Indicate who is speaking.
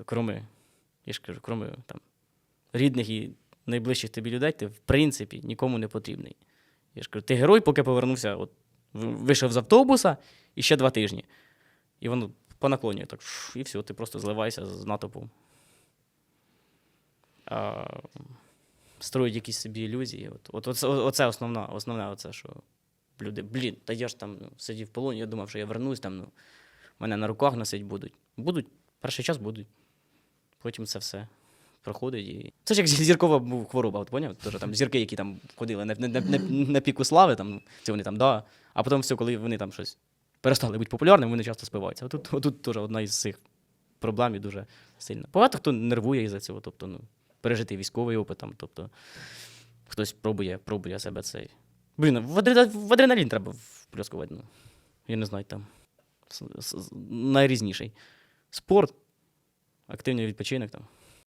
Speaker 1: просто. Кроме, я ж кажу, кроме там, рідних і найближчих тобі людей, ти в принципі нікому не потрібний. Я ж кажу, ти герой, поки повернувся, от, вийшов з автобуса і ще два тижні. І воно по наклоні так, і все, ти просто зливаєшся з натовпом. А, строїть якісь собі ілюзії. От, от, оце, оце основна, основне, оце, що люди, блін, та я ж там ну, сидів в полоні, я думав, що я вернусь, там, ну, мене на руках носить будуть. Будуть, перший час будуть. Потім це все проходить. І... Це ж як зіркова хвороба, от поняв? Тож там зірки, які там ходили на, на, на, на, піку слави, там, це вони там, да. А потім все, коли вони там щось перестали бути популярними, вони часто спиваються. Отут, отут теж одна із цих проблем і дуже сильна. Багато хто нервує із-за цього, тобто, ну, пережитий військовий опит, там, тобто, хтось пробує, пробує себе цей. Блін, в, адре- в адреналін треба вплюскувати. Ну. Я не знаю, там. Найрізніший. Спорт, активний відпочинок там.